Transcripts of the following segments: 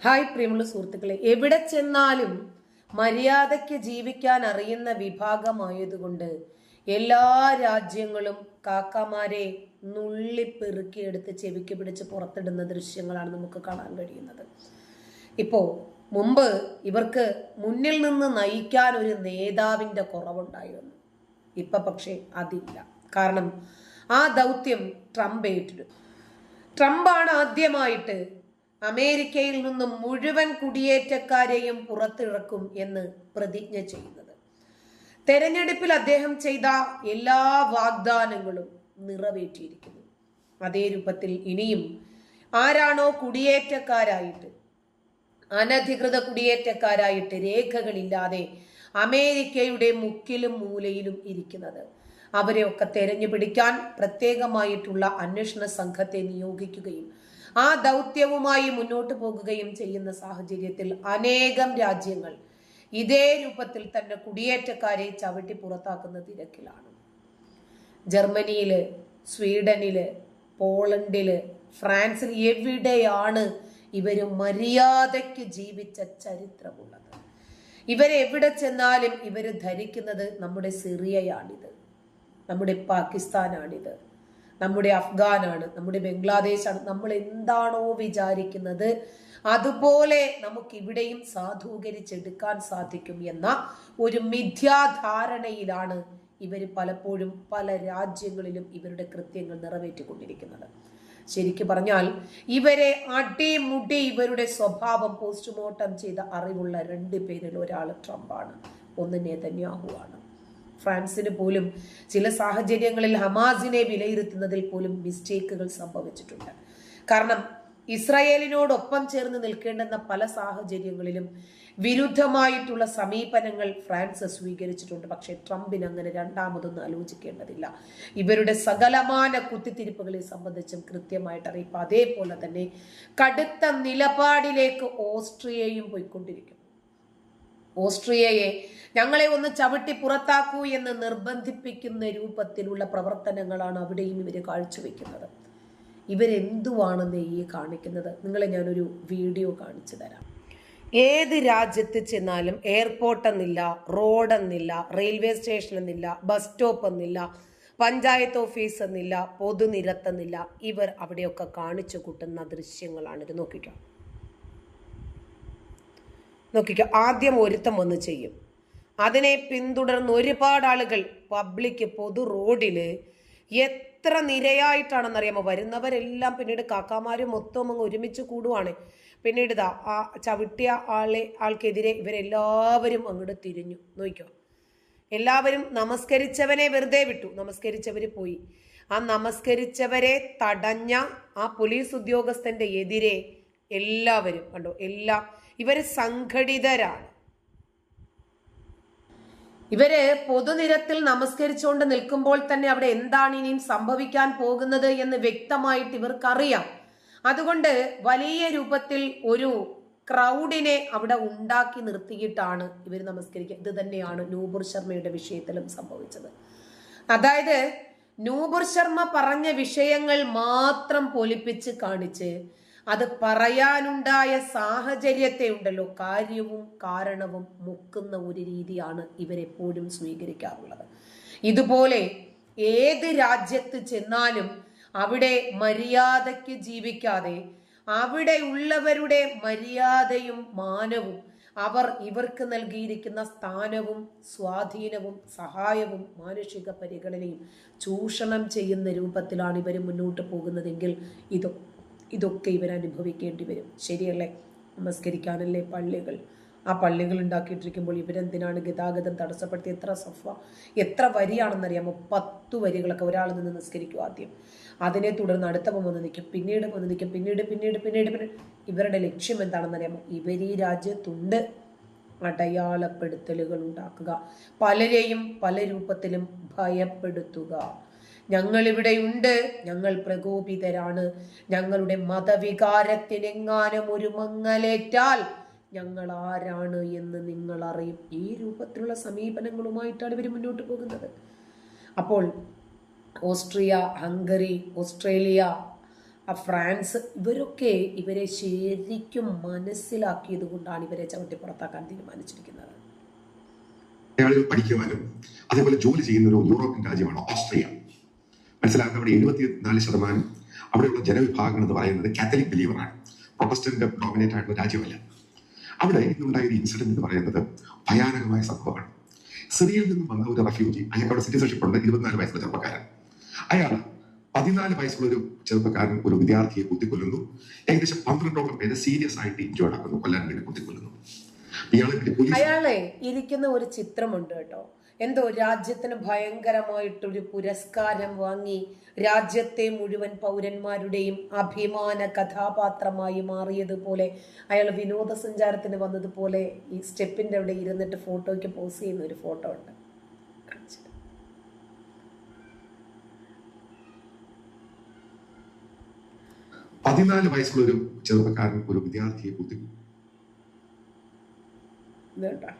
Hi പ്രിയമുള്ള സുഹൃത്തുക്കളെ എവിടെ ചെന്നാലും മര്യാദയ്ക്ക് ജീവിക്കാൻ അറിയുന്ന വിഭാഗമായതുകൊണ്ട് എല്ലാ രാജ്യങ്ങളും കാക്കമാരെ നുള്ളിപ്പെറുക്കിയെടുത്ത് ചെവിക്ക് പിടിച്ച് പുറത്തിടുന്ന ദൃശ്യങ്ങളാണ് നമുക്ക് കാണാൻ കഴിയുന്നത്. ഇപ്പോ മുമ്പ് ഇവർക്ക് മുന്നിൽ നിന്ന് നയിക്കാൻ ഒരു നേതാവിന്റെ കുറവുണ്ടായിരുന്നു. ഇപ്പൊ പക്ഷേ അതില്ല. കാരണം ആ ദൗത്യം ട്രംപ് ഏറ്റെടുത്തു. ട്രംപാണ് ആദ്യമായിട്ട് അമേരിക്കയിൽ നിന്നും മുഴുവൻ കുടിയേറ്റക്കാരെയും പുറത്തിറക്കും എന്ന് പ്രതിജ്ഞ ചെയ്യുന്നത്. തെരഞ്ഞെടുപ്പിൽ അദ്ദേഹം ചെയ്ത എല്ലാ വാഗ്ദാനങ്ങളും നിറവേറ്റിയിരിക്കുന്നു. അതേ രൂപത്തിൽ ഇനിയും ആരാണോ കുടിയേറ്റക്കാരായിട്ട് അനധികൃത കുടിയേറ്റക്കാരായിട്ട് രേഖകളില്ലാതെ അമേരിക്കയുടെ മുക്കിലും മൂലയിലും ഇരിക്കുന്നത്. അവരെയൊക്കെ തെരഞ്ഞു പിടിക്കാൻ പ്രത്യേകമായിട്ടുള്ള അന്വേഷണ സംഘത്തെ നിയോഗിക്കുകയും ആ ദൗത്യവുമായി മുന്നോട്ട് പോകുകയും ചെയ്യുന്ന സാഹചര്യത്തിൽ അനേകം രാജ്യങ്ങൾ ഇതേ രൂപത്തിൽ തന്നെ കുടിയേറ്റക്കാരെ ചവിട്ടി പുറത്താക്കുന്ന തിരക്കിലാണ്. ജർമ്മനിയിൽ സ്വീഡനിൽ പോളണ്ടിൽ ഫ്രാൻസിൽ എവിടെയാണ് ഇവർ മര്യാദയ്ക്ക് ജീവിച്ച ചരിത്രമുള്ളത്? ഇവരെവിടെ ചെന്നാലും ഇവർ ധരിക്കുന്നത് നമ്മുടെ സിറിയയാണിത് നമ്മുടെ പാകിസ്ഥാനാണിത്. നമ്മുടെ അഫ്ഗാനാണ് നമ്മുടെ ബംഗ്ലാദേശാണ്. നമ്മൾ എന്താണോ വിചാരിക്കുന്നത് അതുപോലെ നമുക്ക് ഇവിടെയും സാധൂകരിച്ചെടുക്കാൻ സാധിക്കും എന്ന ഒരു മിഥ്യാധാരണയിലാണ് ഇവർ പലപ്പോഴും പല രാജ്യങ്ങളിലും ഇവരുടെ കൃത്യങ്ങൾ നിറവേറ്റിക്കൊണ്ടിരിക്കുന്നത്. ശരിക്കു പറഞ്ഞാൽ ഇവരെ അടിമുടി ഇവരുടെ സ്വഭാവം പോസ്റ്റ്മോർട്ടം ചെയ്ത അറിവുള്ള രണ്ട് പേരിൽ ഒരാൾ ട്രംപാണ് ഒന്ന് നെതന്യാഹുവാണ്. ഫ്രാൻസിന് പോലും ചില സാഹചര്യങ്ങളിൽ ഹമാസിനെ വിലയിരുത്തുന്നതിൽ പോലും മിസ്റ്റേക്കുകൾ സംഭവിച്ചിട്ടുണ്ട്. കാരണം ഇസ്രായേലിനോടൊപ്പം ചേർന്ന് നിൽക്കേണ്ടെന്ന പല സാഹചര്യങ്ങളിലും വിരുദ്ധമായിട്ടുള്ള സമീപനങ്ങൾ ഫ്രാൻസ് സ്വീകരിച്ചിട്ടുണ്ട് പക്ഷേ ട്രംപിന് അങ്ങനെ രണ്ടാമതൊന്നും ആലോചിക്കേണ്ടതില്ല. ഇവരുടെ സകലമാന കുത്തിത്തിരിപ്പുകളെ സംബന്ധിച്ചും കൃത്യമായിട്ട് അറിയിപ്പ്. അതേപോലെ തന്നെ കടുത്ത നിലപാടിലേക്ക് ഓസ്ട്രിയയും പോയിക്കൊണ്ടിരിക്കും. ഓസ്ട്രിയയെ ഞങ്ങളെ ഒന്ന് ചവിട്ടി പുറത്താക്കൂ എന്ന് നിർബന്ധിപ്പിക്കുന്ന രൂപത്തിലുള്ള പ്രവർത്തനങ്ങളാണ് അവിടെയും ഇവർ കാഴ്ചവെക്കുന്നത്. ഇവരെന്തുവാണെന്ന് ഈ കാണിക്കുന്നത്? നിങ്ങളെ ഞാനൊരു വീഡിയോ കാണിച്ചു തരാം. ഏത് രാജ്യത്ത് ചെന്നാലും എയർപോർട്ട് എന്നില്ല റോഡ് എന്നില്ല റെയിൽവേ സ്റ്റേഷൻ എന്നില്ല ബസ് സ്റ്റോപ്പ് എന്നില്ല പഞ്ചായത്ത് ഓഫീസ് എന്നില്ല പൊതുനിരത്തെന്നില്ല ഇവർ അവിടെയൊക്കെ കാണിച്ചു കൂട്ടുന്ന ദൃശ്യങ്ങളാണ്. ഇത് നോക്കിക്കോ. നോക്കിക്കോ ആദ്യം ഒരുത്തം വന്ന് ചെയ്യും. അതിനെ പിന്തുടർന്ന് ഒരുപാട് ആളുകൾ പബ്ലിക് പൊതു റോഡിൽ എത്ര നിരയായിട്ടാണെന്നറിയാമോ? വരുന്നവരെല്ലാം പിന്നീട് കാക്കാമാരും മൊത്തം അങ്ങ് ഒരുമിച്ച് കൂടുവാണ്. പിന്നീട് ഇതാ ആ ചവിട്ടിയ ആളെ ആൾക്കെതിരെ ഇവരെല്ലാവരും അങ്ങോട്ട് തിരിഞ്ഞു. നോക്കിക്കോ. എല്ലാവരും നമസ്കരിച്ചവനെ വെറുതെ വിട്ടു. നമസ്കരിച്ചവർ പോയി. ആ നമസ്കരിച്ചവരെ തടഞ്ഞ ആ പോലീസ് ഉദ്യോഗസ്ഥന്റെ എതിരെ എല്ലാവരും കണ്ടോ എല്ലാം ഇവർ സംഘടിതരാണ്. ഇവർ പൊതുനിരത്തിൽ നമസ്കരിച്ചുകൊണ്ട് നിൽക്കുമ്പോൾ തന്നെ അവിടെ എന്താണ് ഇനിയും സംഭവിക്കാൻ പോകുന്നത് എന്ന് വ്യക്തമായിട്ട് ഇവർക്കറിയാം. അതുകൊണ്ട് വലിയ രൂപത്തിൽ ഒരു ക്രൗഡിനെ അവിടെ ഉണ്ടാക്കി നിർത്തിയിട്ടാണ് ഇവർ നമസ്കരിക്കുക. ഇത് തന്നെയാണ് നൂപുർ ശർമ്മയുടെ വിഷയത്തിലും സംഭവിച്ചത്. അതായത് നൂപുർ ശർമ്മ പറഞ്ഞ വിഷയങ്ങൾ മാത്രം പൊലിപ്പിച്ച് കാണിച്ച് അത് പറയാനുണ്ടായ സാഹചര്യത്തെ ഉണ്ടല്ലോ. കാര്യവും കാരണവും മുക്കുന്ന ഒരു രീതിയാണ് ഇവരെപ്പോഴും സ്വീകരിക്കാറുള്ളത്. ഇതുപോലെ ഏത് രാജ്യത്ത് ചെന്നാലും അവിടെ മര്യാദയ്ക്ക് ജീവിക്കാതെ അവിടെ ഉള്ളവരുടെ മര്യാദയും മാനവും അവർ ഇവർക്ക് നൽകിയിരിക്കുന്ന സ്ഥാനവും സ്വാധീനവും സഹായവും മാനുഷിക പരിഗണനയും ചൂഷണം ചെയ്യുന്ന രൂപത്തിലാണ് ഇവർ മുന്നോട്ട് പോകുന്നതെങ്കിൽ ഇതൊ. ഇതൊക്കെ ഇവർ അനുഭവിക്കേണ്ടി വരും. ശരിയല്ലേ? നമസ്കരിക്കാനല്ലേ പള്ളികൾ? ആ പള്ളികൾ ഉണ്ടാക്കിയിട്ടിരിക്കുമ്പോൾ ഇവരെന്തിനാണ് ഗതാഗതം തടസ്സപ്പെടുത്തി? എത്ര സഫ എത്ര വരിയാണെന്നറിയാമോ? പത്ത് വരികളൊക്കെ ഒരാൾ നിന്ന് നിസ്കരിക്കും ആദ്യം. അതിനെ തുടർന്ന് അടുത്തവൻ വന്ന് നിൽക്കും. പിന്നീട് വന്ന് നിൽക്കും. പിന്നീട് പിന്നീട് പിന്നീട് പിന്നീട്. ഇവരുടെ ലക്ഷ്യം എന്താണെന്നറിയാമോ? ഇവർ ഈ രാജ്യത്തുണ്ട്. അടയാളപ്പെടുത്തലുകൾ ഉണ്ടാക്കുക. പലരെയും പല രൂപത്തിലും ഭയപ്പെടുത്തുക. ഞങ്ങളിവിടെയുണ്ട്. ഞങ്ങൾ പ്രകോപിതരാണ്. ഞങ്ങളുടെ മതവികാരത്തിനെങ്ങാനും ഒരു മങ്ങലേറ്റാൽ ഞങ്ങൾ ആരാണ് എന്ന് നിങ്ങൾ അറിയും. ഈ രൂപത്തിലുള്ള സമീപനങ്ങളുമായിട്ടാണ് ഇവർ മുന്നോട്ട് പോകുന്നത്. അപ്പോൾ ഓസ്ട്രിയ ഹംഗറി ഓസ്ട്രേലിയ ഫ്രാൻസ് ഇവരൊക്കെ ഇവരെ ശരിക്കും മനസ്സിലാക്കിയത് കൊണ്ടാണ് ഇവരെ ചവിട്ടി പുറത്താക്കാൻ തീരുമാനിച്ചിരിക്കുന്നത് പഠിക്കുവാനും അതേപോലെ ജോലി ചെയ്യുന്ന ഒരു യൂറോപ്യൻ രാജ്യമാണ് ഓസ്ട്രിയ. മനസ്സിലാക്കുക അവിടെ എഴുപത്തിനാല് ശതമാനം അവിടെയുള്ള ജനവിഭാഗങ്ങൾ എന്ന് പറയുന്നത് കാത്തലിക് ബിലീവറാണ് പ്രൊട്ടസ്റ്റന്റ് ഡോമിനേറ്റ് ആയിട്ടുള്ള രാജ്യമല്ല. അവിടെ ഇന്നുണ്ടായ ഒരു ഇൻസിഡന്റ് എന്ന് പറയുന്നത് ഭയാനകമായ സംഭവമാണ്. സിറിയയിൽ നിന്നും വന്ന ഒരു റെഫ്യൂജി അയാൾക്ക് അവിടെ സിറ്റിസൺഷിപ്പ് ഉണ്ട് ഇരുപത്തിനാല് വയസ്സുള്ള ചെറുപ്പക്കാരൻ. അയാൾ പതിനാല് വയസ്സുള്ള ഒരു ചെറുപ്പക്കാരൻ ഒരു വിദ്യാർത്ഥിയെ കുത്തിക്കൊല്ലുന്നു ഏകദേശം പന്ത്രണ്ടോളം പേരെ സീരിയസ് ആയിട്ട് ഇഞ്ചോർഡ് ആക്കുന്നു കൊല്ലാൻ വേണ്ടി കുത്തിക്കൊല്ലുന്നു ഇയാളെ ഇരിക്കുന്ന ഒരു ചിത്രമുണ്ട് കേട്ടോ. എന്തോ രാജ്യത്തിന് ഭയങ്കരമായിട്ടൊരു പുരസ്കാരം വാങ്ങി രാജ്യത്തെ മുഴുവൻ പൗരന്മാരുടെയും അഭിമാന കഥാപാത്രമായി മാറിയതുപോലെ അയാൾ വിനോദസഞ്ചാരത്തിന് വന്നതുപോലെ ഈ സ്റ്റെപ്പിന്റെ അവിടെ ഇരുന്നിട്ട് ഫോട്ടോയ്ക്ക് പോസ് ചെയ്യുന്ന ഒരു ഫോട്ടോ ഉണ്ട്. പതിനാല് വയസ്സുള്ള ഒരു ചെറുപ്പക്കാരൻ ഒരു വിദ്യാർത്ഥിയെ ഇത് കണ്ടോ?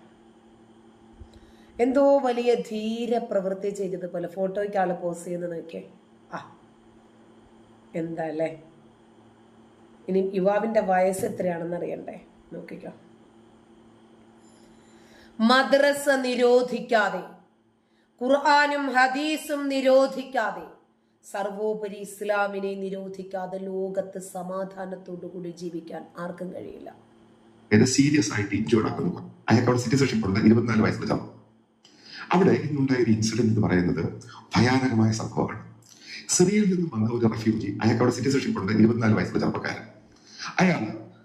എന്തോ വലിയ ധീര പ്രവൃത്തി ചെയ്തതുപോലെ ഫോട്ടോയ്ക്ക് ആൾ പോസ് ചെയ്യുന്ന നോക്കിയേ. ആ എന്താ അല്ലേ ഇനി യുവാവിന്റെ വയസ്സ് എത്രയാണെന്ന് അറിയണ്ടേ? നോക്കിക്കോ. മദ്രസ നിരോധിക്കാതെ ഖുർആാനും ഹദീസും നിരോധിക്കാതെ സർവോപരി ഇസ്ലാമിനെ നിരോധിക്കാതെ ലോകത്ത് സമാധാനത്തോടു കൂടി ജീവിക്കാൻ ആർക്കും കഴിയില്ല. സീരിയസ് ആയിട്ട് ഇഞ്ചോർഡ് ആക്കുന്നു. അയാൾക്ക് അവിടെ സിറ്റിസൺഷിപ്പ് ഉണ്ട്. ഇരുപത്തിനാല് വയസ്സിൽ അവിടെ ഇന്നുണ്ടായ ഒരു ഇൻസിഡന്റ് എന്ന് പറയുന്നത് ഭയാനകമായ സംഭവമാണ്. സിറിയയിൽ നിന്നും വന്ന ഒരു റെഫ്യൂജി അയാൾക്ക് അവിടെ സിറ്റിസൺഷിപ്പ് ഉണ്ട് ഇരുപത്തിനാല് വയസ്സുള്ള ചെറുപ്പക്കാരൻ. അയാൾ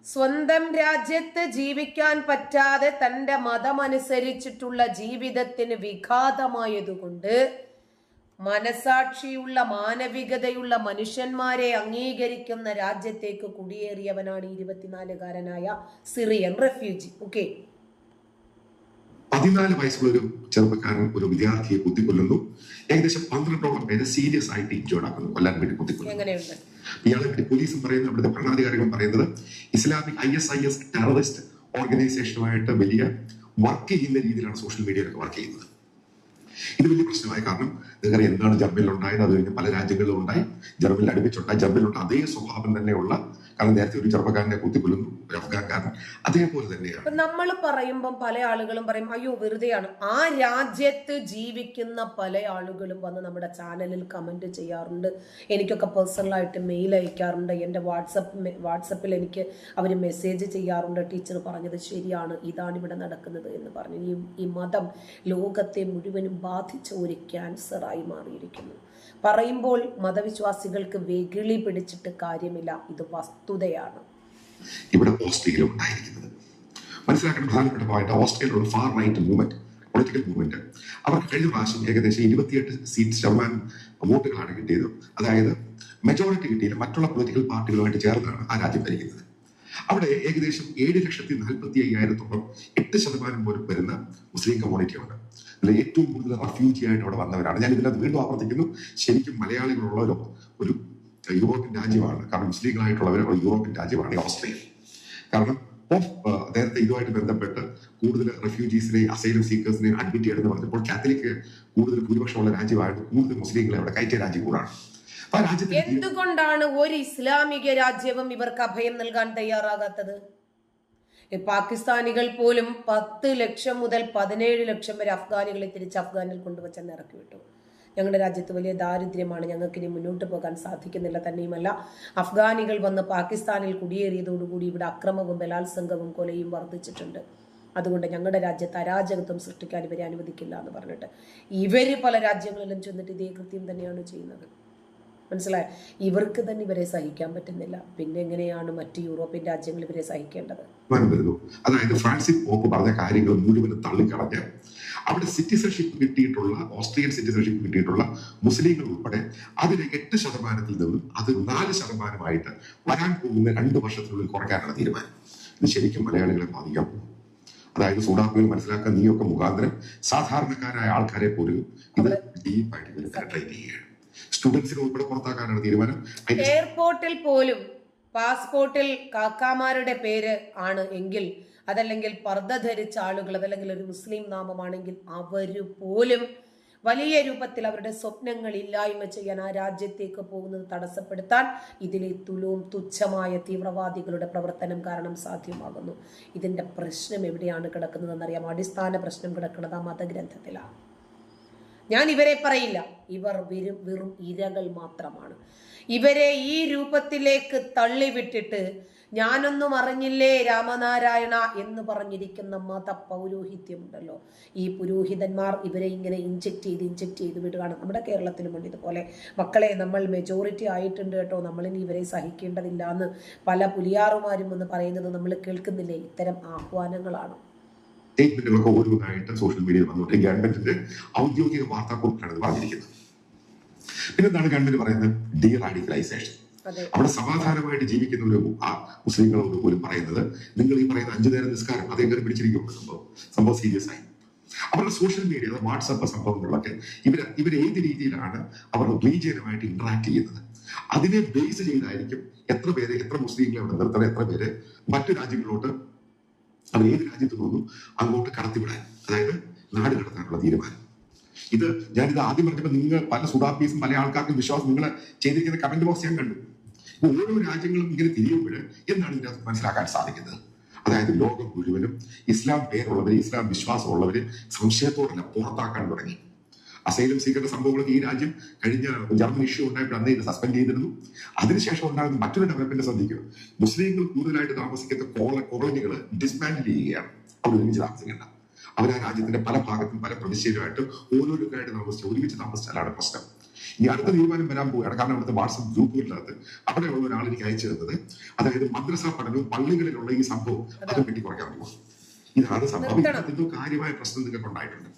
സ്വന്തം രാജ്യത്ത് ജീവിക്കാൻ പറ്റാതെ തന്റെ മതമനുസരിച്ചിട്ടുള്ള ജീവിതത്തിന് വിഘാതമായതുകൊണ്ട് മനസാക്ഷിയുള്ള മാനവികതയുള്ള മനുഷ്യന്മാരെ അംഗീകരിക്കുന്ന രാജ്യത്തേക്ക് കുടിയേറിയവനാണ് ഇരുപത്തിനാലുകാരനായ സിറിയൻ റെഫ്യൂജി ഓക്കെ പതിനാല് വയസ്സുള്ള ഒരു ചെറുപ്പക്കാരൻ ഒരു വിദ്യാർത്ഥിയെ കുത്തിക്കൊല്ലുന്നു. ഏകദേശം പന്ത്രണ്ടോളം പേരെ സീരിയസ് ആയിട്ട് ഇഞ്ചോർഡ് ആക്കുന്നു. കൊല്ലാൻ വേണ്ടി കുത്തിക്കൊല്ലുന്നു. ഇയാളെ പറ്റി പോലീസും പറയുന്നത് അവിടുത്തെ ഭരണാധികാരികളും പറയുന്നത് Islamic I S I S terrorist ഓർഗനൈസേഷനുമായിട്ട് വലിയ വർക്ക് ചെയ്യുന്ന രീതിയിലാണ് സോഷ്യൽ മീഡിയയിലൊക്കെ വർക്ക് ചെയ്യുന്നത്. ഇത് വലിയ പ്രശ്നമായി. കാരണം നിങ്ങൾക്കറിയാം എന്താണ് ജർമ്മനിൽ ഉണ്ടായത് അത് കഴിഞ്ഞ് പല രാജ്യങ്ങളിലും ഉണ്ടായി. ജർമ്മനിൽ അടുപ്പിച്ചുണ്ടായി ജർമ്മനിലുണ്ട് അതേ സ്വഭാവം തന്നെയുള്ള കാരണം നേരത്തെ ഒരു ചെറുപ്പക്കാരനെ കുത്തിക്കൊല്ലുന്നു ചെറുപ്പക്കാരൻ അതേപോലെ തന്നെയാണ്. നമ്മൾ പറയുമ്പം പല ആളുകളും പറയും അയ്യോ വെറുതെയാണ്. ആ രാജ്യത്ത് ജീവിക്കുന്ന പല ആളുകളും വന്ന് നമ്മുടെ ചാനലിൽ കമന്റ് ചെയ്യാറുണ്ട്. എനിക്കൊക്കെ പേഴ്സണലായിട്ട് മെയിൽ അയക്കാറുണ്ട്. എന്റെ വാട്സപ്പ് വാട്സപ്പിൽ എനിക്ക് അവർ മെസ്സേജ് ചെയ്യാറുണ്ട്. ടീച്ചർ പറഞ്ഞത് ശരിയാണ് ഇതാണ് ഇവിടെ നടക്കുന്നത് എന്ന് പറഞ്ഞു. ഈ മതം ലോകത്തെ മുഴുവനും ബാധിച്ച ഒരു ക്യാൻസറായി മാറിയിരിക്കുന്നു. പറയുമ്പോൾ മതവിശ്വാസികൾക്ക് വെകിളി പിടിച്ചിട്ട് കാര്യമില്ല. ഇത് വസ്തുതയാണ്. ഇവിടെ ഓസ്ട്രേലിയ ഉണ്ടായിരിക്കുന്നത്. മനസ്സിലാക്കേണ്ട പ്രധാനപ്പെട്ട point ഓസ്ട്രേലിയയിലുള്ള far right movement political movement. അവർക്ക് കഴിഞ്ഞ പ്രാവശ്യം ഏകദേശം ഇരുപത്തിയെട്ട് സീറ്റ് ശതമാനം വോട്ടുകളാണ് കിട്ടിയത്. അതായത് മെജോറിറ്റി കിട്ടിയില്ല മറ്റുള്ള പൊളിറ്റിക്കൽ പാർട്ടികളുമായിട്ട് ചേർന്നാണ് ആ രാജ്യം ഭരിക്കുന്നത്. അവിടെ ഏകദേശം ഏഴ് ലക്ഷത്തി നാൽപ്പത്തി അയ്യായിരത്തോളം എട്ട് ശതമാനം പോലും വരുന്ന മുസ്ലിം കമ്മ്യൂണിറ്റി ഉണ്ട് അതിൽ ഏറ്റവും കൂടുതൽ റെഫ്യൂജി ആയിട്ട് അവിടെ വന്നവരാണ്. ഞാൻ ഇതിനകത്ത് വീണ്ടും ആവർത്തിക്കുന്നു. ശരിക്കും മലയാളികളുള്ള ഒരു യൂറോപ്യൻ രാജ്യമാണ്. കാരണം മുസ്ലിങ്ങളായിട്ടുള്ളവർ ഒരു യൂറോപ്യൻ രാജ്യമാണ് ഓസ്ട്രേലിയ കാരണം നേരത്തെ ഇതുമായിട്ട് ബന്ധപ്പെട്ട് കൂടുതൽ റെഫ്യൂജീസിനെ അസൈലം സീക്കേഴ്സിനെ അഡ്മിറ്റ് ചെയ്യണമെന്ന് പറഞ്ഞപ്പോൾ കാത്തലിക് കൂടുതൽ ഭൂരിപക്ഷമുള്ള രാജ്യമായിട്ട് കൂടുതൽ മുസ്ലിങ്ങളെ അവിടെ കയറ്റിയ രാജ്യം കൂടാണ് എന്തുകൊണ്ടാണ് ഒരു ഇസ്ലാമിക രാജ്യവും ഇവർക്ക് അഭയം നൽകാൻ തയ്യാറാകാത്തത്? പാകിസ്ഥാനികൾ പോലും പത്ത് ലക്ഷം മുതൽ പതിനേഴ് ലക്ഷം വരെ അഫ്ഗാനികളെ തിരിച്ച് അഫ്ഗാനിൽ കൊണ്ടുവച്ചെന്ന് ഇറക്കി വിട്ടു. ഞങ്ങളുടെ രാജ്യത്ത് വലിയ ദാരിദ്ര്യമാണ്. ഞങ്ങൾക്ക് ഇനി മുന്നോട്ട് പോകാൻ സാധിക്കുന്നില്ല തന്നെയുമല്ല. അഫ്ഗാനികൾ വന്ന് പാകിസ്ഥാനിൽ കുടിയേറിയതോടുകൂടി ഇവിടെ അക്രമവും ബലാത്സംഗവും കൊലയും വർദ്ധിച്ചിട്ടുണ്ട്. അതുകൊണ്ട് ഞങ്ങളുടെ രാജ്യത്ത് അരാജകത്വം സൃഷ്ടിക്കാൻ ഇവരെ അനുവദിക്കില്ല എന്ന് പറഞ്ഞിട്ട് ഇവർ പല രാജ്യങ്ങളിലും ചെന്നിട്ട് ഇതേ കൃത്യം തന്നെയാണ് ചെയ്യുന്നത്. മനസ്സിലായ? ഇവർക്ക് തന്നെ ഇവരെ സഹിക്കാൻ പറ്റുന്നില്ല. പിന്നെ എങ്ങനെയാണ് മറ്റ് യൂറോപ്യൻ രാജ്യങ്ങൾ ഇവരെ സഹിക്കേണ്ടത്? അതായത് ഫ്രാൻസിസ് പോപ്പ് പറഞ്ഞ കാര്യങ്ങൾ മുഴുവനും തള്ളിക്കളഞ്ഞ് അവിടെ സിറ്റിസൺഷിപ്പ് കിട്ടിയിട്ടുള്ള ഓസ്ട്രിയൻ സിറ്റിസൺഷിപ്പ് കിട്ടിയിട്ടുള്ള മുസ്ലിങ്ങൾ ഉൾപ്പെടെ അതിലെ എട്ട് ശതമാനത്തിൽ നിന്നും അത് നാല് ശതമാനമായിട്ട് വരാൻ പോകുന്ന രണ്ട് വർഷത്തിനുള്ളിൽ കുറയ്ക്കാനാണ് തീരുമാനം. ഇത് ശരിക്കും മലയാളികളെ ബാധിക്കാൻ പോകും. അതായത് സൂഡാപ്പുകൾ മനസ്സിലാക്കാൻ നീയൊക്കെ മുഖാന്തരം സാധാരണക്കാരായ ആൾക്കാരെ പോലും ഇത് ഡീപ്പായിട്ട് ഇവർ പെനട്രേറ്റ് ചെയ്യുകയാണ്. സ്റ്റുഡൻസിനെ ഉൾപ്പെടെ പുറത്താക്കാനാണ് തീരുമാനം. എയർപോർട്ടിൽ പോലും പാസ്പോർട്ടിൽ കാക്കാമാരുടെ പേര് ആണ് എങ്കിൽ അതല്ലെങ്കിൽ പർദ്ദ ധരിച്ച ആളുകൾ അതല്ലെങ്കിൽ ഒരു മുസ്ലിം നാമമാണെങ്കിൽ അവർ പോലും വലിയ രൂപത്തിൽ അവരുടെ സ്വപ്നങ്ങൾ ഇല്ലായ്മ ചെയ്യാൻ ആ രാജ്യത്തേക്ക് പോകുന്നത് തടസ്സപ്പെടുത്താൻ ഇതിലെ തുലവും തുച്ഛമായ തീവ്രവാദികളുടെ പ്രവർത്തനം കാരണം സാധ്യമാകുന്നു. ഇതിന്റെ പ്രശ്നം എവിടെയാണ് കിടക്കുന്നതെന്നറിയാം. അടിസ്ഥാന പ്രശ്നം കിടക്കുന്നത് ആ മതഗ്രന്ഥത്തിലാണ്. ഞാൻ ഇവരെ പറയില്ല. ഇവർ വെറും വെറും ഇരകൾ മാത്രമാണ്. ഇവരെ ഈ രൂപത്തിലേക്ക് തള്ളിവിട്ടിട്ട് ഞാനൊന്നും അറിഞ്ഞില്ലേ രാമനാരായണ എന്ന് പറഞ്ഞിരിക്കുന്ന മത പൗരോഹിത്യമുണ്ടല്ലോ ഈ പുരോഹിതന്മാർ ഇവരെ ഇങ്ങനെ ഇഞ്ചെക്ട് ചെയ്ത് ഇഞ്ചെക്ട് ചെയ്ത് വിടുകയാണ്. നമ്മുടെ കേരളത്തിലുമുണ്ട് ഇതുപോലെ. മക്കളെ നമ്മൾ മെജോറിറ്റി ആയിട്ടുണ്ട് കേട്ടോ. നമ്മളിനി ഇവരെ സഹിക്കേണ്ടതില്ല എന്ന് പല പുലിയാറുമാരും എന്ന് പറയുന്നത് നമ്മൾ കേൾക്കുന്നില്ലേ? ഇത്തരം ആഹ്വാനങ്ങളാണ്. സ്റ്റേറ്റ്മെന്റുകളൊക്കെ ഓരോന്നായിട്ട് സോഷ്യൽ മീഡിയയിൽ വന്നുകൊണ്ട് ഗവൺമെന്റിന്റെ ഔദ്യോഗിക വാർത്താക്കുറിപ്പിലാണ് ഇത് പറഞ്ഞിരിക്കുന്നത്. പിന്നെന്താണ് ഗവൺമെന്റ് പറയുന്നത്? ഡീ റാഡിക്കലൈസേഷൻ അതെ. അവിടെ സമാധാനമായിട്ട് ജീവിക്കുന്ന ഒരു മുസ്ലിങ്ങളോട് പോലും പറയുന്നത് നിങ്ങൾ ഈ പറയുന്ന അഞ്ചു നേരം നിസ്കാരം അതെങ്ങനെ പിടിച്ചിരിക്കുമ്പോൾ സംഭവം സംഭവം സീരിയസ് ആയി. അവരുടെ സോഷ്യൽ മീഡിയ വാട്സപ്പ് സംഭവങ്ങളിലൊക്കെ ഇവർ ഇവർ ഏത് രീതിയിലാണ് അവർ റീജിയനുമായിട്ട് ഇന്ററാക്ട് ചെയ്യുന്നത്? അതിനെ ബേസ് ചെയ്തായിരിക്കും എത്ര പേരെ എത്ര മുസ്ലിങ്ങളെ അവിടെ നിർത്തണം എത്ര പേര് മറ്റു രാജ്യങ്ങളിലോട്ട് അവർ ഏത് രാജ്യത്ത് നിന്നും അങ്ങോട്ട് കടത്തിവിടാൻ അതായത് നാട് കടത്താനുള്ള തീരുമാനം. ഇത് ഞാനിത് ആദ്യം പറഞ്ഞപ്പോൾ നിങ്ങൾ പല സുഡാപ്പീസും പല ആൾക്കാർക്കും വിശ്വാസം നിങ്ങൾ ചെയ്തിരിക്കുന്ന കമന്റ് ബോക്സ് ഞാൻ കണ്ടു. ഓരോ രാജ്യങ്ങളും ഇങ്ങനെ തിരിയുമ്പോൾ എന്താണ് ഇതിനകത്ത് മനസ്സിലാക്കാൻ സാധിക്കുന്നത്? അതായത് ലോകം മുഴുവനും ഇസ്ലാം പേരുള്ളവര് ഇസ്ലാം വിശ്വാസമുള്ളവര് സംശയത്തോടല്ല പുറത്താക്കാൻ തുടങ്ങി. അസൈലം സീക്രട്ട് സംഭവങ്ങളൊക്കെ ഈ രാജ്യം കഴിഞ്ഞ ജർമ്മൻ ഇഷ്യൂ ഉണ്ടായപ്പോൾ അന്ന് ഇത് സസ്പെൻഡ് ചെയ്തിരുന്നു. അതിനുശേഷം ഉണ്ടാകുന്ന മറ്റൊരു ഡെവലപ്മെന്റ് ശ്രദ്ധിക്കുക മുസ്ലിങ്ങൾ കൂടുതലായിട്ട് താമസിക്കുന്ന കോള കോളനികൾ ഡിസ്മാൻഡിൽ ചെയ്യുകയാണ്. അവർ ഒരുമിച്ച് താമസിക്കേണ്ട. അവർ ആ രാജ്യത്തിന്റെ പല ഭാഗത്തും പല പ്രവിശ്യയിലുമായിട്ട് ഓരോരുത്തരായിട്ട് താമസിച്ച് ഒരുമിച്ച് താമസിച്ചാലാണ് പ്രശ്നം. ഈ അടുത്ത തീരുമാനം വരാൻ പോവുകയാണ്. കാരണം അവിടുത്തെ വാട്സപ്പ് ഗ്രൂപ്പുകളിനകത്ത് അവിടെയുള്ള ഒരാൾ എനിക്ക് അയച്ചു തന്നത്. അതായത് മദ്രസ പഠനവും പള്ളികളിലുള്ള ഈ സംഭവം അതും. വെട്ടി കുറയ്ക്കാൻ പോകും ഇതാണ് സംഭവം. കാര്യമായ പ്രശ്നം നിങ്ങൾക്ക് ഉണ്ടായിട്ടുണ്ട്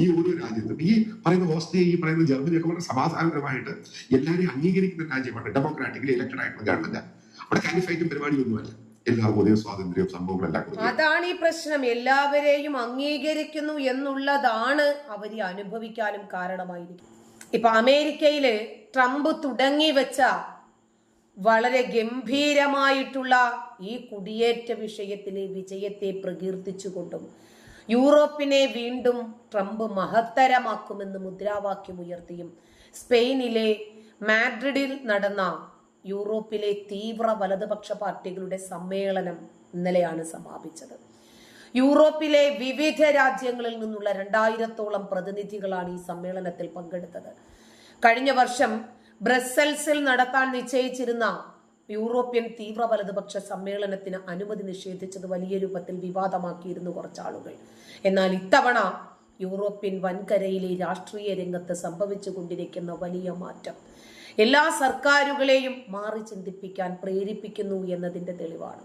ഈ ഓരോ രാജ്യത്തും ഈ പറയുന്ന ഓസ്ട്രിയ ഈ പറയുന്ന ജർമ്മനി ഒക്കെ വളരെ സമാധാനപരമായിട്ട് എല്ലാവരെയും അംഗീകരിക്കുന്ന രാജ്യമാണ് ഡെമോക്രാറ്റിക്കലി ഇലക്ടഡ് ആയിട്ടുള്ള ഗവൺമെന്റ്. അവിടെ കാലിഫൈറ്റും എല്ലാവർക്കും ഒരേ സ്വാതന്ത്ര്യവും സംഭവങ്ങളെല്ലാം അതാണ് ഈ പ്രശ്നം. എല്ലാവരെയും അംഗീകരിക്കുന്നു എന്നുള്ളതാണ് അവർ അനുഭവിക്കാനും കാരണമായിരിക്കും ഇപ്പൊ അമേരിക്കയിൽ ട്രംപ് തുടങ്ങി വെച്ച വളരെ ഗംഭീരമായിട്ടുള്ള ഈ കുടിയേറ്റ വിഷയത്തിലെ വിജയത്തെ പ്രകീർത്തിച്ചുകൊണ്ടും യൂറോപ്പിനെ വീണ്ടും ട്രംപ് മഹത്തരമാക്കുമെന്ന് മുദ്രാവാക്യം ഉയർത്തിയും സ്പെയിനിലെ മാഡ്രിഡിൽ നടന്ന യൂറോപ്പിലെ തീവ്ര വലതുപക്ഷ പാർട്ടികളുടെ സമ്മേളനം ഇന്നലെയാണ് സമാപിച്ചത്. യൂറോപ്പിലെ വിവിധ രാജ്യങ്ങളിൽ നിന്നുള്ള രണ്ടായിരത്തോളം പ്രതിനിധികളാണ് ഈ സമ്മേളനത്തിൽ പങ്കെടുത്തത്. കഴിഞ്ഞ വർഷം ബ്രസൽസിൽ നടത്താൻ നിശ്ചയിച്ചിരുന്ന യൂറോപ്യൻ തീവ്ര വലതുപക്ഷ സമ്മേളനത്തിന് അനുമതി നിഷേധിച്ചത് വലിയ രൂപത്തിൽ വിവാദമാക്കിയിരുന്നു കുറച്ചാളുകൾ. എന്നാൽ ഇത്തവണ യൂറോപ്യൻ വൻകരയിലെ രാഷ്ട്രീയ രംഗത്ത് സംഭവിച്ചുകൊണ്ടിരിക്കുന്ന വലിയ മാറ്റം. എല്ലാ സർക്കാരുകളെയും മാറി ചിന്തിപ്പിക്കാൻ പ്രേരിപ്പിക്കുന്നു എന്നതിന്റെ തെളിവാണ്.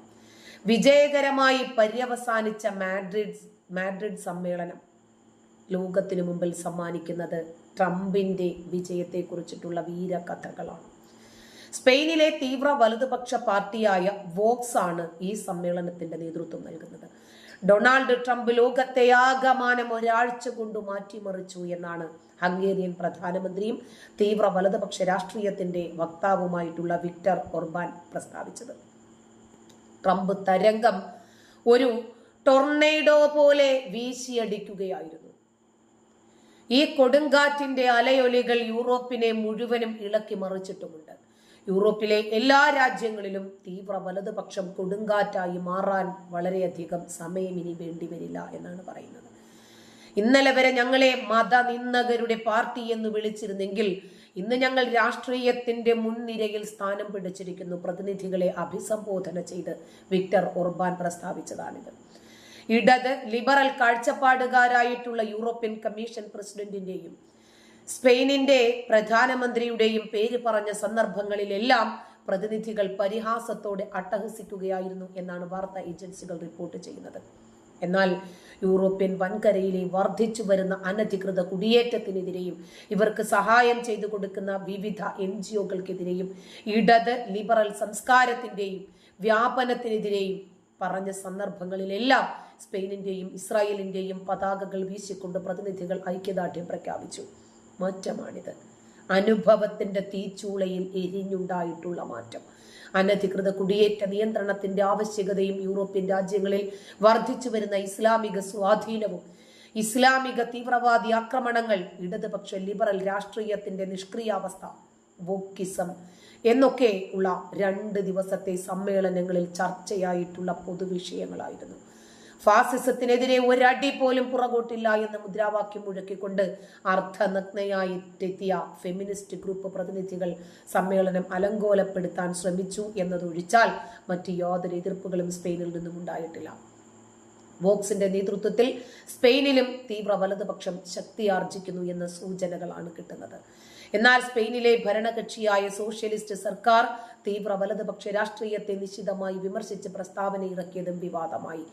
വിജയകരമായി പര്യവസാനിച്ച മാഡ്രിഡ് മാഡ്രിഡ് സമ്മേളനം ലോകത്തിനു മുമ്പിൽ സമ്മാനിക്കുന്നത് ട്രംപിന്റെ വിജയത്തെക്കുറിച്ചിട്ടുള്ള വീരകഥകളാണ്. സ്പെയിനിലെ തീവ്ര വലതുപക്ഷ പാർട്ടിയായ വോക്സ് ആണ് ഈ സമ്മേളനത്തിന്റെ നേതൃത്വം നൽകുന്നത്. ഡൊണാൾഡ് ട്രംപ് ലോകത്തെ ആകമാനം ഒരാഴ്ച കൊണ്ട് മാറ്റിമറിച്ചു എന്നാണ് ഹംഗേറിയൻ പ്രധാനമന്ത്രിയും തീവ്ര വലതുപക്ഷ രാഷ്ട്രീയത്തിന്റെ വക്താവുമായിട്ടുള്ള വിക്ടർ ഒർബാൻ പ്രസ്താവിച്ചത്. ട്രംപ് തരംഗം ഒരു ടൊർണേഡോ പോലെ വീശിയടിക്കുകയായിരുന്നു. ഈ കൊടുങ്കാറ്റിന്റെ അലയൊലികൾ യൂറോപ്പിനെ മുഴുവനും ഇളക്കി മറിച്ചിട്ടുമുണ്ട്. യൂറോപ്പിലെ എല്ലാ രാജ്യങ്ങളിലും തീവ്ര വലതുപക്ഷം കൊടുങ്കാറ്റായി മാറാൻ വളരെയധികം സമയം ഇനി വേണ്ടിവരില്ല എന്നാണ് പറയുന്നത്. ഇന്നലെ വരെ ഞങ്ങളെ മതനിന്ദകരുടെ പാർട്ടി എന്ന് വിളിച്ചിരുന്നെങ്കിൽ ഇന്ന് ഞങ്ങൾ രാഷ്ട്രീയത്തിന്റെ മുൻനിരയിൽ സ്ഥാനം പിടിച്ചിരിക്കുന്നു. പ്രതിനിധികളെ അഭിസംബോധന ചെയ്ത് വിക്ടർ ഒർബാൻ പ്രസ്താവിച്ചതാണിത്. ഇടത് ലിബറൽ കാഴ്ചപ്പാടുകാരായിട്ടുള്ള യൂറോപ്യൻ കമ്മീഷൻ പ്രസിഡന്റിന്റെയും സ്പെയിനിന്റെ പ്രധാനമന്ത്രിയുടെയും പേര് പറഞ്ഞ സന്ദർഭങ്ങളിലെല്ലാം പ്രതിനിധികൾ പരിഹാസത്തോടെ അട്ടഹസിക്കുകയായിരുന്നു എന്നാണ് വാർത്താ ഏജൻസികൾ റിപ്പോർട്ട് ചെയ്യുന്നത്. എന്നാൽ യൂറോപ്യൻ വൻകരയിലെ വർദ്ധിച്ചു വരുന്ന അനധികൃത കുടിയേറ്റത്തിനെതിരെയും ഇവർക്ക് സഹായം ചെയ്തു കൊടുക്കുന്ന വിവിധ എൻ ജി ഒകൾക്കെതിരെയും ഇടത് ലിബറൽ സംസ്കാരത്തിന്റെയും വ്യാപനത്തിനെതിരെയും പറഞ്ഞ സന്ദർഭങ്ങളിലെല്ലാം സ്പെയിനിന്റെയും ഇസ്രായേലിന്റെയും പതാകകൾ വീശിക്കൊണ്ട് പ്രതിനിധികൾ ഐക്യദാർഢ്യം പ്രഖ്യാപിച്ചു. മാറ്റമാണിത്. അനുഭവത്തിന്റെ തീച്ചൂളയിൽ എരിഞ്ഞുണ്ടായിട്ടുള്ള മാറ്റം. അനധികൃത കുടിയേറ്റ നിയന്ത്രണത്തിന്റെ ആവശ്യകതയും യൂറോപ്യൻ രാജ്യങ്ങളിൽ വർദ്ധിച്ചു വരുന്ന ഇസ്ലാമിക സ്വാധീനവും ഇസ്ലാമിക തീവ്രവാദി ആക്രമണങ്ങൾ ഇടതുപക്ഷ ലിബറൽ രാഷ്ട്രീയത്തിന്റെ നിഷ്ക്രിയാവസ്ഥ വോക്കിസം എന്നൊക്കെ ഉള്ള രണ്ട് ദിവസത്തെ സമ്മേളനങ്ങളിൽ ചർച്ചയായിട്ടുള്ള പൊതുവിഷയങ്ങളായിരുന്നു. ഫാസിസത്തിനെതിരെ ഒരടി പോലും പുറകോട്ടില്ല എന്ന മുദ്രാവാക്യം മുഴക്കിക്കൊണ്ട് അർത്ഥനഗ്നയായി എത്തിയ ഫെമിനിസ്റ്റ് ഗ്രൂപ്പ് പ്രതിനിധികൾ സമ്മേളനം അലങ്കോലപ്പെടുത്താൻ ശ്രമിച്ചു എന്നതൊഴിച്ചാൽ മറ്റ് യാതൊരു എതിർപ്പുകളും സ്പെയിനിൽ നിന്നും ഉണ്ടായിട്ടില്ല. വോക്സിന്റെ നേതൃത്വത്തിൽ സ്പെയിനിലും തീവ്ര വലതുപക്ഷം ശക്തിയാർജിക്കുന്നു എന്ന സൂചനകളാണ് കിട്ടുന്നത്. എന്നാൽ സ്പെയിനിലെ ഭരണകക്ഷിയായ സോഷ്യലിസ്റ്റ് സർക്കാർ തീവ്ര വലതുപക്ഷ രാഷ്ട്രീയത്തെ നിശിതമായി വിമർശിച്ച് പ്രസ്താവന ഇറക്കിയതും വിവാദമായി.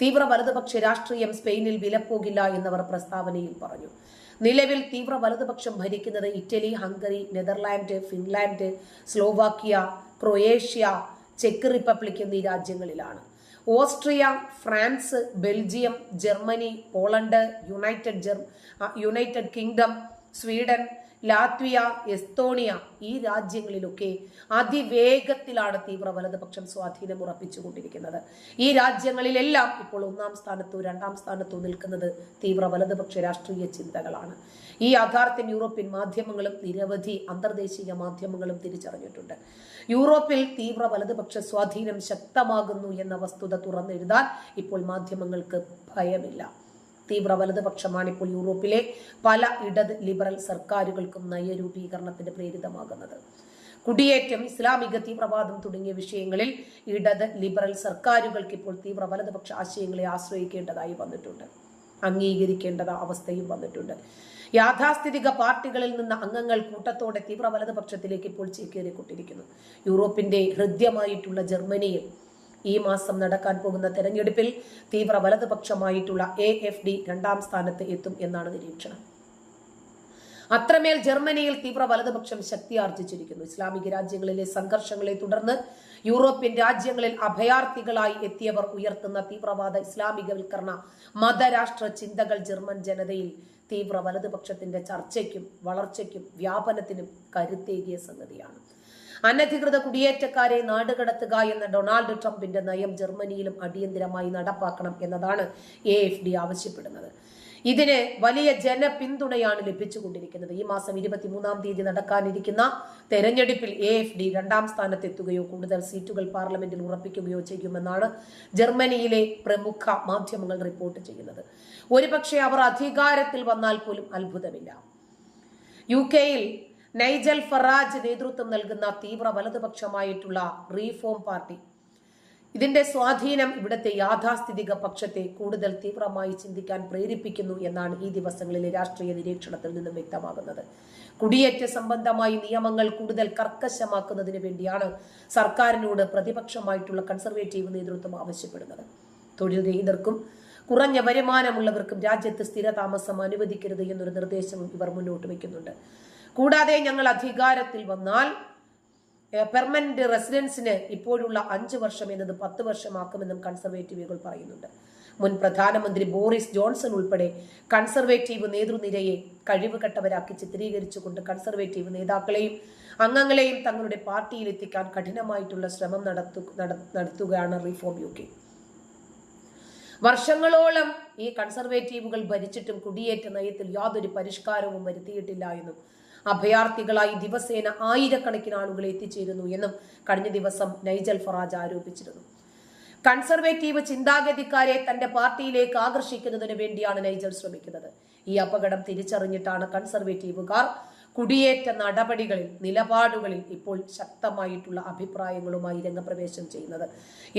തീവ്ര വലതുപക്ഷ രാഷ്ട്രീയം സ്പെയിനിൽ വിലപ്പോകില്ല എന്നവർ പ്രസ്താവനയിൽ പറഞ്ഞു. നിലവിൽ തീവ്ര വലതുപക്ഷം ഭരിക്കുന്നത് Italy Hungary Netherland Finland Slovakia Croatia check Republic എന്നീ രാജ്യങ്ങളിലാണ്. Austria France Belgium Germany Poland United United Kingdom Sweden Latvia Estonia ഈ രാജ്യങ്ങളിലൊക്കെ അതിവേഗത്തിലാണ് തീവ്ര വലതുപക്ഷം സ്വാധീനം ഉറപ്പിച്ചുകൊണ്ടിരിക്കുന്നത്. ഈ രാജ്യങ്ങളിലെല്ലാം ഇപ്പോൾ ഒന്നാം സ്ഥാനത്തോ രണ്ടാം സ്ഥാനത്തോ നിൽക്കുന്നത് തീവ്ര വലതുപക്ഷ രാഷ്ട്രീയ ചിന്തകളാണ്. ഈ യാഥാർത്ഥ്യം യൂറോപ്യൻ മാധ്യമങ്ങളും നിരവധി അന്തർദേശീയ മാധ്യമങ്ങളും തിരിച്ചറിഞ്ഞിട്ടുണ്ട്. യൂറോപ്പിൽ തീവ്ര വലതുപക്ഷ സ്വാധീനം ശക്തമാകുന്നു എന്ന വസ്തുത തുറന്നെഴുതാൻ ഇപ്പോൾ മാധ്യമങ്ങൾക്ക് ഭയമില്ല. തീവ്ര വലതുപക്ഷമാണ് ഇപ്പോൾ യൂറോപ്പിലെ പല ഇടത് ലിബറൽ സർക്കാരുകൾക്കും നയരൂപീകരണത്തിന് പ്രേരിതമാകുന്നത്. കുടിയേറ്റം ഇസ്ലാമിക തീവ്രവാദം തുടങ്ങിയ വിഷയങ്ങളിൽ ഇടത് ലിബറൽ സർക്കാരുകൾക്ക് ഇപ്പോൾ തീവ്ര വലതുപക്ഷ ആശയങ്ങളെ ആശ്രയിക്കേണ്ടതായി വന്നിട്ടുണ്ട്. അംഗീകരിക്കേണ്ട അവസ്ഥയും വന്നിട്ടുണ്ട്. യാഥാസ്ഥിതിക പാർട്ടികളിൽ നിന്ന് അംഗങ്ങൾ കൂട്ടത്തോടെ തീവ്ര വലതുപക്ഷത്തിലേക്ക് ഇപ്പോൾ ചേക്കേറിക്കൊണ്ടിരിക്കുന്നു. യൂറോപ്പിന്റെ ഹൃദ്യമായിട്ടുള്ള ജർമ്മനിയിൽ ഈ മാസം നടക്കാൻ പോകുന്ന തെരഞ്ഞെടുപ്പിൽ തീവ്ര വലതുപക്ഷമായിട്ടുള്ള എ എഫ് ഡി രണ്ടാം സ്ഥാനത്ത് എത്തും എന്നാണ് നിരീക്ഷണം. അത്രമേൽ ജർമ്മനിയിൽ തീവ്ര വലതുപക്ഷം ശക്തിയാർജിച്ചിരിക്കുന്നു ഇസ്ലാമിക രാജ്യങ്ങളിലെ സംഘർഷങ്ങളെ തുടർന്ന് യൂറോപ്യൻ രാജ്യങ്ങളിൽ അഭയാർത്ഥികളായി എത്തിയവർ ഉയർത്തുന്ന തീവ്രവാദ ഇസ്ലാമികവൽക്കരണ മതരാഷ്ട്ര ചിന്തകൾ ജർമ്മൻ ജനതയിൽ തീവ്ര വലതുപക്ഷത്തിന്റെ ചർച്ചയ്ക്കും വളർച്ചയ്ക്കും വ്യാപനത്തിനും കരുത്തേകിയ സംഗതിയാണ്. അനധികൃത കുടിയേറ്റക്കാരെ നാടുകടത്തുക എന്ന ഡൊണാൾഡ് ട്രംപിന്റെ നയം ജർമ്മനിയിലും അടിയന്തിരമായി നടപ്പാക്കണം എന്നതാണ് എ എഫ് ഡി ആവശ്യപ്പെടുന്നത്. ഇതിന് വലിയ ജനപിന്തുണയാണ് ലഭിച്ചുകൊണ്ടിരിക്കുന്നത്. ഈ മാസം ഇരുപത്തിമൂന്നാം തീയതി നടക്കാനിരിക്കുന്ന തെരഞ്ഞെടുപ്പിൽ എ എഫ് ഡി രണ്ടാം സ്ഥാനത്തെത്തുകയോ കൂടുതൽ സീറ്റുകൾ പാർലമെന്റിൽ ഉറപ്പിക്കുകയോ ചെയ്യുമെന്നാണ് ജർമ്മനിയിലെ പ്രമുഖ മാധ്യമങ്ങൾ റിപ്പോർട്ട് ചെയ്യുന്നത്. ഒരുപക്ഷെ അവർ അധികാരത്തിൽ വന്നാൽ പോലും അത്ഭുതമില്ല. യു കെയിൽ നൈജൽ ഫറാജ് നേതൃത്വം നൽകുന്ന തീവ്ര വലതുപക്ഷമായിട്ടുള്ള റീഫോം പാർട്ടി. ഇതിന്റെ സ്വാധീനം ഇവിടുത്തെ യാഥാസ്ഥിതിക പക്ഷത്തെ കൂടുതൽ തീവ്രമായി ചിന്തിക്കാൻ പ്രേരിപ്പിക്കുന്നു എന്നാണ് ഈ ദിവസങ്ങളിലെ രാഷ്ട്രീയ നിരീക്ഷണത്തിൽ നിന്നും വ്യക്തമാകുന്നത്. കുടിയേറ്റ സംബന്ധമായി നിയമങ്ങൾ കൂടുതൽ കർക്കശമാക്കുന്നതിന് വേണ്ടിയാണ് സർക്കാരിനോട് പ്രതിപക്ഷമായിട്ടുള്ള കൺസർവേറ്റീവ് നേതൃത്വം ആവശ്യപ്പെടുന്നത്. തൊഴിൽ രഹിതർക്കും കുറഞ്ഞ വരുമാനമുള്ളവർക്കും രാജ്യത്ത് സ്ഥിരതാമസം അനുവദിക്കരുത് എന്നൊരു നിർദ്ദേശവും ഇവർ മുന്നോട്ട് വയ്ക്കുന്നുണ്ട്. കൂടാതെ ഞങ്ങൾ അധികാരത്തിൽ വന്നാൽ പെർമനന്റ് റെസിഡൻസിന് ഇപ്പോഴുള്ള അഞ്ച് വർഷം എന്നത് പത്ത് വർഷമാക്കുമെന്നും കൺസർവേറ്റീവുകൾ പറയുന്നുണ്ട്. മുൻ പ്രധാനമന്ത്രി ബോറിസ് ജോൺസൺ ഉൾപ്പെടെ കൺസർവേറ്റീവ് നേതൃനിരയെ കഴിവുകെട്ടവരാക്കി ചിത്രീകരിച്ചുകൊണ്ട് കൺസർവേറ്റീവ് നേതാക്കളെയും അംഗങ്ങളെയും തങ്ങളുടെ പാർട്ടിയിലെത്തിക്കാൻ കഠിനമായിട്ടുള്ള ശ്രമം നടത്തു നട- നടത്തുകയാണ് റിഫോം യു കെ വർഷങ്ങളോളം ഈ കൺസർവേറ്റീവുകൾ ഭരിച്ചിട്ടും കുടിയേറ്റ നയത്തിൽ യാതൊരു പരിഷ്കാരവും വരുത്തിയിട്ടില്ല എന്നും അഭയാർത്ഥികളായി ദിവസേന ആയിരക്കണക്കിന് ആളുകൾ എത്തിച്ചേരുന്നു എന്നും കഴിഞ്ഞ ദിവസം നൈജൽ ഫറാജ് ആരോപിച്ചിരുന്നു. കൺസർവേറ്റീവ് ചിന്താഗതിക്കാരെ തന്റെ പാർട്ടിയിലേക്ക് ആകർഷിക്കുന്നതിന് വേണ്ടിയാണ് നൈജൽ ശ്രമിക്കുന്നത്. ഈ അപകടം തിരിച്ചറിഞ്ഞിട്ടാണ് കൺസർവേറ്റീവുകാർ കുടിയേറ്റ നടപടികളിൽ നിലപാടുകളിൽ ഇപ്പോൾ ശക്തമായിട്ടുള്ള അഭിപ്രായങ്ങളുമായി രംഗപ്രവേശം ചെയ്യുന്നത്.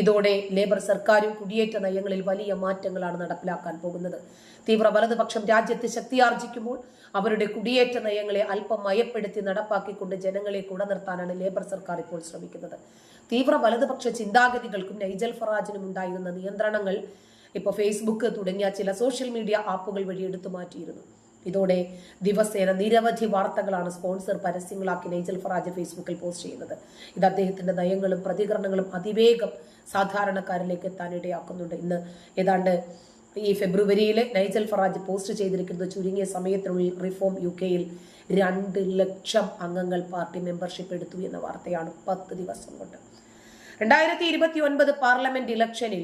ഇതോടെ ലേബർ സർക്കാരും കുടിയേറ്റ നയങ്ങളിൽ വലിയ മാറ്റങ്ങളാണ് നടപ്പിലാക്കാൻ പോകുന്നത്. തീവ്ര വലതുപക്ഷം രാജ്യത്ത് ശക്തിയാർജിക്കുമ്പോൾ അവരുടെ കുടിയേറ്റ നയങ്ങളെ അല്പം മയപ്പെടുത്തി നടപ്പാക്കിക്കൊണ്ട് ജനങ്ങളെ കൂടെ നിർത്താനാണ് ലേബർ സർക്കാർ ഇപ്പോൾ ശ്രമിക്കുന്നത്. തീവ്ര വലതുപക്ഷ ചിന്താഗതികൾക്കും നൈജൽ ഫറാജിനും ഉണ്ടായിരുന്ന നിയന്ത്രണങ്ങൾ ഇപ്പോൾ ഫേസ്ബുക്ക് തുടങ്ങിയ ചില സോഷ്യൽ മീഡിയ ആപ്പുകൾ വഴി എടുത്തു മാറ്റിയിരുന്നു. ഇതോടെ ദിവസേന നിരവധി വാർത്തകളാണ് സ്പോൺസർ പരസ്യങ്ങളാക്കി നൈജൽ ഫറാജ് ഫേസ്ബുക്കിൽ പോസ്റ്റ് ചെയ്യുന്നത്. ഇത് അദ്ദേഹത്തിന്റെ നയങ്ങളും പ്രതികരണങ്ങളും അതിവേഗം സാധാരണക്കാരിലേക്ക് എത്താൻ ഇടയാക്കുന്നുണ്ട് ഇന്ന് ഏതാണ്ട് ഈ ഫെബ്രുവരിയിൽ നൈജൽ ഫറാജ് പോസ്റ്റ് ചെയ്തിരിക്കുന്നത് ചുരുങ്ങിയ സമയത്തിനുള്ളിൽ റിഫോം യു കെയിൽ രണ്ട് ലക്ഷം അംഗങ്ങൾ പാർട്ടി മെമ്പർഷിപ്പ് എടുത്തു എന്ന വാർത്തയാണ് പത്ത് ദിവസം കൊണ്ട്. രണ്ടായിരത്തി ഇരുപത്തി ഒൻപത് പാർലമെന്റ് ഇലക്ഷനിൽ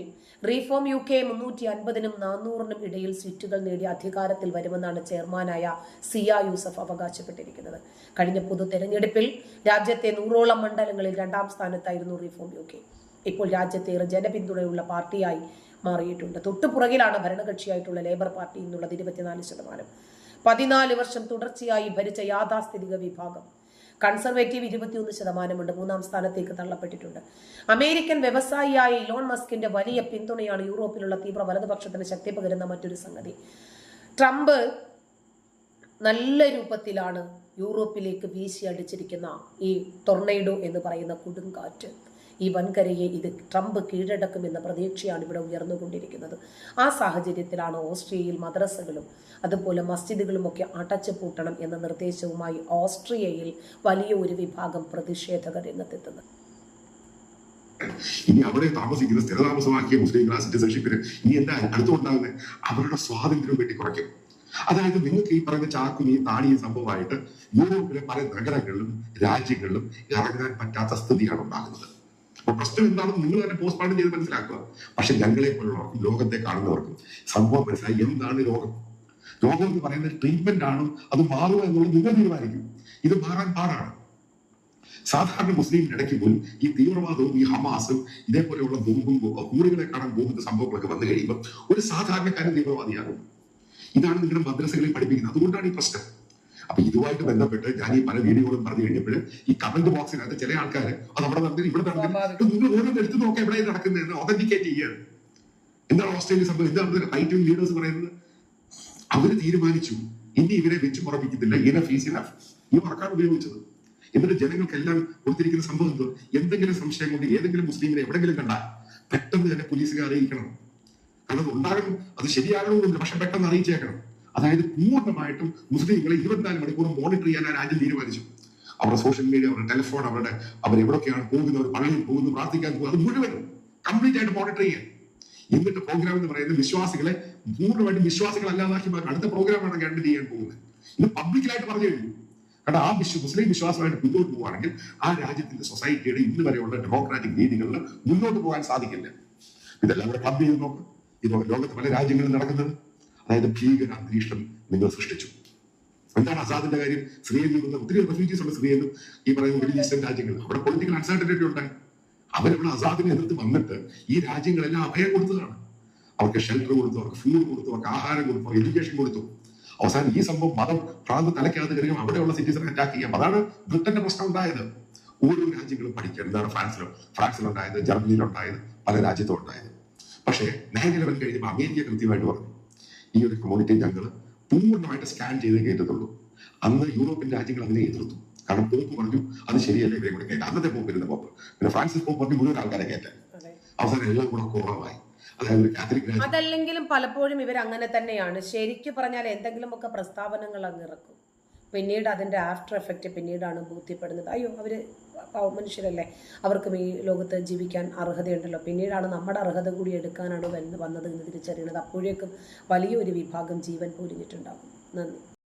റീഫോം യു കെ മുന്നൂറ്റി അൻപതിനും നാനൂറിനും ഇടയിൽ സീറ്റുകൾ നേടി അധികാരത്തിൽ വരുമെന്നാണ് ചെയർമാനായ സിയ യൂസഫ് അവകാശപ്പെട്ടിരിക്കുന്നത്. കഴിഞ്ഞ പൊതു തെരഞ്ഞെടുപ്പിൽ രാജ്യത്തെ നൂറോളം മണ്ഡലങ്ങളിൽ രണ്ടാം സ്ഥാനത്തായിരുന്നു റീഫോം യു കെ ഇപ്പോൾ രാജ്യത്തെ ജനപിന്തുണയുള്ള പാർട്ടിയായി മാറിയിട്ടുണ്ട്. തൊട്ടുപുറകിലാണ് ഭരണകക്ഷിയായിട്ടുള്ള ലേബർ പാർട്ടി എന്നുള്ളത് ഇരുപത്തിനാല് ശതമാനം. പതിനാല് വർഷം തുടർച്ചയായി ഭരിച്ച യാഥാസ്ഥിതിക വിഭാഗം. കൺസർവേറ്റീവ് ഇരുപത്തിയൊന്ന് ശതമാനമുണ്ട്. മൂന്നാം സ്ഥാനത്തേക്ക് തള്ളപ്പെട്ടിട്ടുണ്ട്. അമേരിക്കൻ വ്യവസായിയായ ഇലോൺ മസ്കിന്റെ വലിയ പിന്തുണയാണ് യൂറോപ്പിലുള്ള തീവ്ര വലതുപക്ഷത്തിന് ശക്തി പകരുന്ന മറ്റൊരു സംഗതി. ട്രംപ് നല്ല രൂപത്തിലാണ് യൂറോപ്പിലേക്ക് വീശി അടിച്ചിരിക്കുന്ന ഈ ടൊർണൈഡോ എന്ന് പറയുന്ന കൊടുങ്കാറ്റ്. ഈ വൻകരയെ ഇത് ട്രംപ് കീഴടക്കുമെന്ന പ്രതീക്ഷയാണ് ഇവിടെ ഉയർന്നുകൊണ്ടിരിക്കുന്നത്. ആ സാഹചര്യത്തിലാണ് ഓസ്ട്രിയയിൽ മദ്രസകളും അതുപോലെ മസ്ജിദുകളും ഒക്കെ അടച്ചു പൂട്ടണം എന്ന നിർദ്ദേശവുമായി ഓസ്ട്രിയയിൽ വലിയ ഒരു വിഭാഗം പ്രതിഷേധകർ രംഗത്തെത്തുന്നത്. ഇനി അവിടെ താമസിക്കുന്ന സ്ഥിരതാമസമാക്കിയ മുസ്ലിം സിറ്റിസൺഷിപ്പിന് ഇനി എന്താ അടുത്തുണ്ടാകുന്നത് അവരുടെ സ്വാതന്ത്ര്യം വേണ്ടി കുറയ്ക്കും. അതായത് നിങ്ങൾക്ക് ഈ പറയുന്ന ഈ താടിയും സംഭവമായിട്ട് യൂറോപ്പിലെ പല നഗരങ്ങളിലും രാജ്യങ്ങളിലും ഇറങ്ങാൻ പറ്റാത്ത സ്ഥിതിയാണ് ഉണ്ടാകുന്നത്. പ്രശ്നം എന്താണെന്ന് നിങ്ങൾ തന്നെ പോസ്റ്റ്മോർട്ടം ചെയ്ത് മനസ്സിലാക്കുക. പക്ഷെ ഞങ്ങളെ പോലുള്ളവർക്ക് ലോകത്തെ കാണുന്നവർക്ക് സംഭവം മനസ്സിലായി. എന്താണ് രോഗം? രോഗം എന്ന് പറയുന്നത് ട്രീറ്റ്മെന്റ് ആണ്. അത് മാറുമോ എന്നുള്ളത് നിങ്ങൾ തീരുമാനിക്കും. ഇത് മാറാൻ പാടാണ്. സാധാരണ മുസ്ലിം ഇടയ്ക്ക് പോലും ഈ തീവ്രവാദവും ഈ ഹമാസും ഇതേപോലെയുള്ള ബോംബും കൂറുകളെ കാണാൻ പോകുന്ന സംഭവങ്ങളൊക്കെ വന്നു കഴിയുമ്പോൾ ഒരു സാധാരണക്കാരൻ തീവ്രവാദിയാകും ഇതാണ് നിങ്ങളുടെ മദ്രസകളിൽ പഠിപ്പിക്കുന്നത്. അതുകൊണ്ടാണ് ഈ പ്രശ്നം. അപ്പൊ ഇതുമായിട്ട് ബന്ധപ്പെട്ട് ഞാൻ ഈ പല വീഡിയോകളും പറഞ്ഞു കഴിഞ്ഞപ്പോൾ ഈ കമന്റ് ബോക്സിനകത്ത് ചില ആൾക്കാർ അത് അവിടെ നടന്നത് ഇവിടെ നടന്നത് നിങ്ങൾ ഓരോന്ന് എടുത്തു നോക്കാം എവിടെ നടക്കുന്നതെന്ന് ഒതന്റിക്കേറ്റ് ചെയ്യുകയാണ്. എന്താണ് ഓസ്ട്രേലിയ സംഭവം? എന്താണ് റൈറ്റ് ലീഡേഴ്സ് പറയുന്നത്? അവർ തീരുമാനിച്ചു. ഇനി ഇവരെ വെച്ച് മുറപ്പിക്കത്തില്ല ഇനഫ് ഈസ് ഇനഫ് ഈ വർക്കാണ് ഉപയോഗിച്ചത്. എന്നിട്ട് ജനങ്ങൾക്കെല്ലാം കൊടുത്തിരിക്കുന്ന സംഭവം എന്തോ എന്തെങ്കിലും സംശയം കൊണ്ട് ഏതെങ്കിലും മുസ്ലിമിനെ എവിടെങ്കിലും കണ്ടാൽ പെട്ടെന്ന് തന്നെ പോലീസുകാരെ അറിയിക്കണം കാരണം അത് ഉണ്ടാകണം. അത് ശരിയാകണമെന്നില്ല. പക്ഷെ പെട്ടെന്ന് അറിയിച്ചേക്കണം. അതായത് പൂർണമായിട്ടും മുസ്ലിങ്ങളെ ഇരുപത്തിനാല് മണിക്കൂറും മോണിറ്റർ ചെയ്യാൻ ആ രാജ്യം തീരുമാനിച്ചു. അവരുടെ സോഷ്യൽ മീഡിയ അവരുടെ ടെലിഫോൺ അവരുടെ അവർ എവിടെയൊക്കെയാണ് പോകുന്നത് അവർ പള്ളിയിൽ പോകുന്നു പ്രാർത്ഥിക്കാൻ പോകുന്നു അത് മുഴുവൻ കംപ്ലീറ്റ് ആയിട്ട് മോണിറ്റർ ചെയ്യാൻ. എന്നിട്ട് പ്രോഗ്രാം എന്ന് പറയുന്നത് വിശ്വാസികളെ പൂർണമായിട്ടും വിശ്വാസികൾ അല്ലാതാക്കി മാറ്റി അടുത്ത പ്രോഗ്രാമാണ് ഗവൺമെന്റ് ചെയ്യാൻ പോകുന്നത്. ഇത് പബ്ലിക്കലായിട്ട് പറഞ്ഞു കഴിഞ്ഞു. കാരണം ആ വിശ്വ മുസ്ലിം വിശ്വാസമായിട്ട് മുന്നോട്ട് പോവുകയാണെങ്കിൽ ആ രാജ്യത്തിന്റെ സൊസൈറ്റിയുടെ ഇന്ന് വരെയുള്ള ഡെമോക്രാറ്റിക് രീതികളിൽ മുന്നോട്ട് പോകാൻ സാധിക്കില്ല. ഇതെല്ലാം കൂടെ ക്ലബ് ചെയ്ത് നോക്കും. ഇത് ലോകത്ത് പല രാജ്യങ്ങളിൽ നടക്കുന്നത്. അതായത് ഭീകര അന്തരീക്ഷം നിങ്ങൾ സൃഷ്ടിച്ചു. എന്താണ് അസാദിന്റെ കാര്യം? ശ്രീലങ്കയിൽ ഒത്തിരി റെഫ്യൂജീസ് ഉള്ള എന്നും ഈ പറയുന്ന മിഡിൽ ഈസ്റ്റേൺ രാജ്യങ്ങൾ അവിടെ പൊളിറ്റിക്കൽ അൺസർട്ടനിറ്റി ഉണ്ടായി അവരവിടെ അസാദിനെ എതിർത്ത് വന്നിട്ട് ഈ രാജ്യങ്ങളെല്ലാം അഭയം കൊടുത്തതാണ്. അവർക്ക് ഷെൽട്ടർ കൊടുത്തു അവർക്ക് ഫുഡ് കൊടുത്തു അവർക്ക് ആഹാരം കൊടുത്തു എഡ്യൂക്കേഷൻ കൊടുത്തു. അവസാനം ഈ സംഭവം മതം ഭ്രാന്ത് തലയ്ക്കകത്ത് കയറി അവിടെയുള്ള സിറ്റിസനെ അറ്റാക്ക് ചെയ്യാം. അതാണ് ബ്രിട്ടന്റെ പ്രശ്നം ഉണ്ടായത്. ഓരോ രാജ്യങ്ങളും പഠിക്കുക. എന്താണ് ഫ്രാൻസിലോ? ഫ്രാൻസിലുണ്ടായത് ജർമ്മനിയിലുണ്ടായത് പല രാജ്യത്തും ഉണ്ടായത്. പക്ഷേ നയൻ ഇലവൻ കഴിഞ്ഞപ്പോൾ അമേരിക്ക കൃത്യമായിട്ട് പറഞ്ഞു. ഈ ഒരു കമ്മ്യൂണിറ്റി ഞങ്ങൾ പൂർണമായിട്ട് സ്കാൻ ചെയ്ത് കയറ്റത്തുള്ളൂ അന്ന് യൂറോപ്യൻ രാജ്യങ്ങൾ അതിനെ എതിർത്തു. കാരണം പോപ്പ് പറഞ്ഞു അത് ശരിയല്ല ഇവരെ കൂടെ കയറ്റാം അന്നത്തെ പോപ്പ് ഇരുന്ന പോപ്പ്. പിന്നെ ഫ്രാൻസിസ് പോപ്പ് പറഞ്ഞു മുഴുവൻ ആൾക്കാരെ കയറ്റാൻ അതെ. അവസാനം എല്ലാം കൂടെ കുറവായി. അതല്ലെങ്കിലും പലപ്പോഴും ഇവർ അങ്ങനെ തന്നെയാണ്. ശരിക്കും പറഞ്ഞാൽ എന്തെങ്കിലുമൊക്കെ പ്രസ്താവനകൾ അങ്ങ് ഇറക്കും. പിന്നീട് അതിന്റെ ആഫ്റ്റർ എഫക്റ്റ് പിന്നീടാണ് ബോധ്യപ്പെടുന്നത്. അയ്യോ അവർ മനുഷ്യരല്ലേ? അവർക്കും ഈ ലോകത്ത് ജീവിക്കാൻ അർഹതയുണ്ടല്ലോ. പിന്നീടാണ് നമ്മുടെ അർഹത കൂടി എടുക്കാനാണ് വന്ന് വന്നത് എന്ന് തിരിച്ചറിയുന്നത്. അപ്പോഴേക്കും വലിയൊരു വിഭാഗം ജീവൻ പൊലിഞ്ഞിട്ടുണ്ടാകും. നന്ദി.